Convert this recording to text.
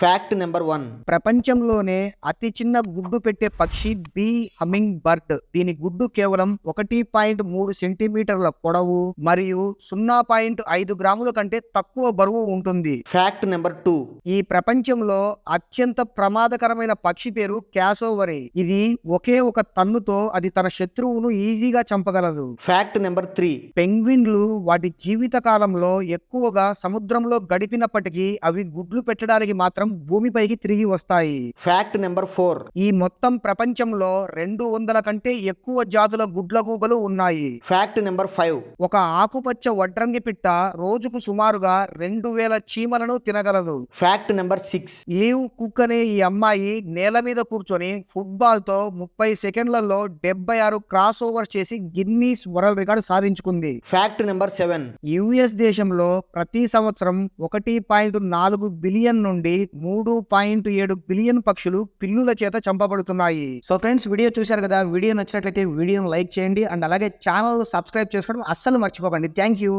Fact number one ప్రపంచంలోనే అతి చిన్న గుడ్డు పెట్టే పక్షి బీ హమ్మింగ్ బర్డ్ దీని గుడ్డు కేవలం ఒకటి పాయింట్ మూడు సెంటీమీటర్ల పొడవు మరియు సున్నా పాయింట్ ఐదు గ్రాముల కంటే తక్కువ బరువు ఉంటుంది. ఫ్యాక్ట్ నెంబర్ టూ ఈ ప్రపంచంలో అత్యంత ప్రమాదకరమైన పక్షి పేరు క్యాసోవరి. ఇది ఒకే ఒక తన్నుతో అది తన శత్రువును ఈజీగా చంపగలదు. ఫ్యాక్ట్ నెంబర్ త్రీ పెంగ్విన్లు వాటి జీవిత కాలంలో ఎక్కువగా సముద్రంలో గడిపినప్పటికీ అవి గుడ్లు పెట్టడానికి మాత్రం భూమిపైకి తిరిగి వస్తాయి. ఫ్యాక్ట్ నెంబర్ ఫోర్ ఈ మొత్తం ప్రపంచంలో రెండు వందల కంటే ఎక్కువ జాతుల గుడ్లగూబలు ఉన్నాయి. ఫ్యాక్ట్ నెంబర్ ఫైవ్ ఒక ఆకుపచ్చ వడ్రంగి పిట్ట రోజుకు సుమారుగా రెండు వేల చీమలను తినగలదు. Fact number six leave cook అనే ఈ అమ్మాయి నేల మీద కూర్చొని ఫుట్బాల్తో ముప్పై సెకండ్లలో డెబ్బై ఆరు క్రాస్ ఓవర్ చేసి గిన్నీస్ వరల్డ్ రికార్డు సాధించుకుంది. ఫ్యాక్ట్ నెంబర్ సెవెన్ యుఎస్ దేశంలో ప్రతి సంవత్సరం ఒకటి పాయింట్ నాలుగు బిలియన్ నుండి మూడు పాయింట్ ఏడు బిలియన్ పక్షులు పిల్లుల చేత చంపబడుతున్నాయి. సో ఫ్రెండ్స్ వీడియో చూశారు కదా? వీడియో నచ్చినట్లయితే వీడియోను లైక్ చేయండి. అండ్ అలాగే ఛానల్ సబ్స్క్రైబ్ చేసుకోవడం అస్సలు మర్చిపోకండి. Thank you